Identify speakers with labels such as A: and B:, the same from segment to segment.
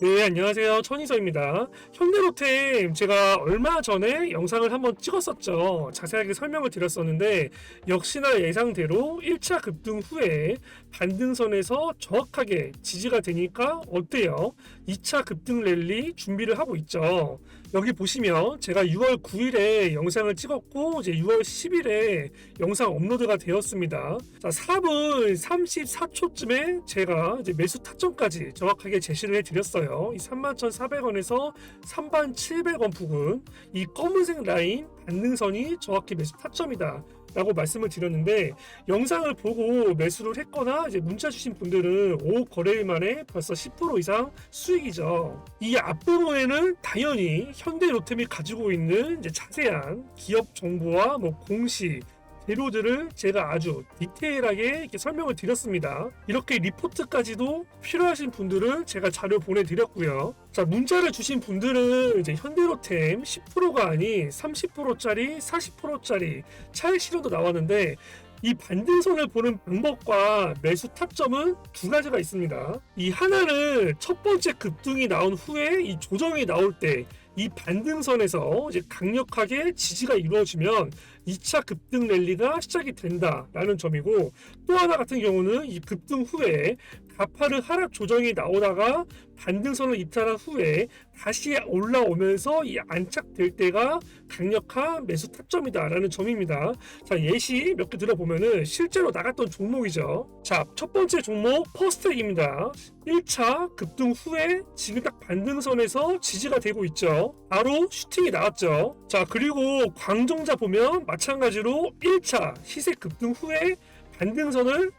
A: 네, 안녕하세요. 천이서입니다. 현대로템 제가 얼마 전에 영상을 한번 찍었었죠. 자세하게 설명을 드렸었는데 역시나 예상대로 1차 급등 후에 반등선에서 정확하게 지지가 되니까 어때요? 2차 급등 랠리 준비를 하고 있죠. 여기 보시면 제가 6월 9일에 영상을 찍었고 이제 6월 10일에 영상 업로드가 되었습니다. 자, 3분 34초쯤에 제가 이제 매수 타점까지 정확하게 제시를 해드렸어요. 이 31,400원에서 31,700원 부근 이 검은색 라인 반등선이 정확히 매수 타점이다. 라고 말씀을 드렸는데 영상을 보고 매수를 했거나 이제 문자 주신 분들은 5 거래일 만에 벌써 10% 이상 수익이죠. 이 앞부분에는 당연히 현대로템이 가지고 있는 이제 자세한 기업 정보와 뭐 공시 재료들을 제가 아주 디테일하게 이렇게 설명을 드렸습니다. 이렇게 리포트까지도 필요하신 분들은 제가 자료 보내드렸고요. 자, 문자를 주신 분들은 이제 현대로템 10%가 아닌 30%짜리, 40%짜리 차익 실현도 나왔는데 이 반등선을 보는 방법과 매수 타점은 두 가지가 있습니다. 이 하나는 첫 번째 급등이 나온 후에 이 조정이 나올 때 이 반등선에서 이제 강력하게 지지가 이루어지면 2차 급등 랠리가 시작이 된다라는 점이고 또 하나 같은 경우는 이 급등 후에 가파르 하락 조정이 나오다가 반등선을 이탈한 후에 다시 올라오면서 이 안착될 때가 강력한 매수 타점이다라는 점입니다. 자 예시 몇 개 들어보면은 실제로 나갔던 종목이죠. 자 첫 번째 종목 퍼스텍입니다. 1차 급등 후에 지금 딱 반등선에서 지지가 되고 있죠. 바로 슈팅이 나왔죠. 자 그리고 광종자 보면 마찬가지로 1차 시세 급등 후에 반등선을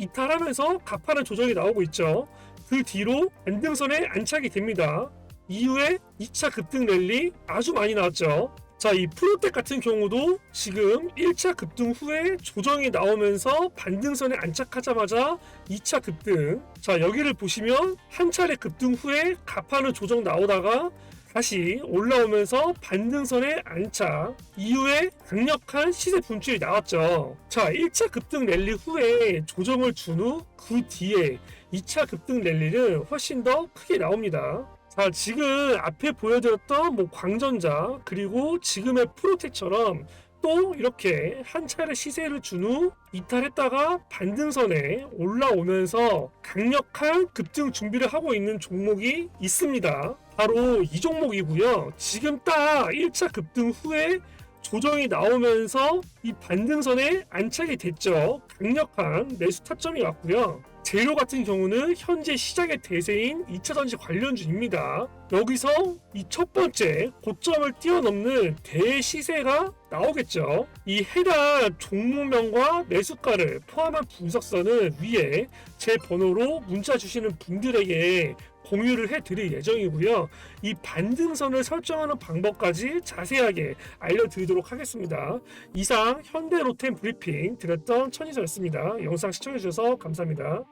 A: 이탈하면서 가파른 조정이 나오고 있죠. 그 뒤로 반등선에 안착이 됩니다. 이후에 2차 급등 랠리 아주 많이 나왔죠. 자, 이 프로텍 같은 경우도 지금 1차 급등 후에 조정이 나오면서 반등선에 안착하자마자 2차 급등. 자, 여기를 보시면 한 차례 급등 후에 가파른 조정 나오다가 다시 올라오면서 반등선에 안착 이후에 강력한 시세 분출이 나왔죠. 자, 1차 급등 랠리 후에 조정을 준 후 그 뒤에 2차 급등 랠리는 훨씬 더 크게 나옵니다. 자, 지금 앞에 보여드렸던 뭐 광전자 그리고 지금의 프로텍처럼 또 이렇게 한 차례 시세를 준 후 이탈했다가 반등선에 올라오면서 강력한 급등 준비를 하고 있는 종목이 있습니다. 바로 이 종목이고요. 지금 딱 1차 급등 후에 조정이 나오면서 이 반등선에 안착이 됐죠. 강력한 매수 타점이 왔고요. 재료 같은 경우는 현재 시장의 대세인 2차 전지 관련주입니다. 여기서 이 첫 번째 고점을 뛰어넘는 대시세가 나오겠죠. 이 해당 종목명과 매수가를 포함한 분석선은 위에 제 번호로 문자 주시는 분들에게 공유를 해드릴 예정이고요. 이 반등선을 설정하는 방법까지 자세하게 알려드리도록 하겠습니다. 이상 현대로템 브리핑 드렸던 천이서였습니다. 영상 시청해주셔서 감사합니다.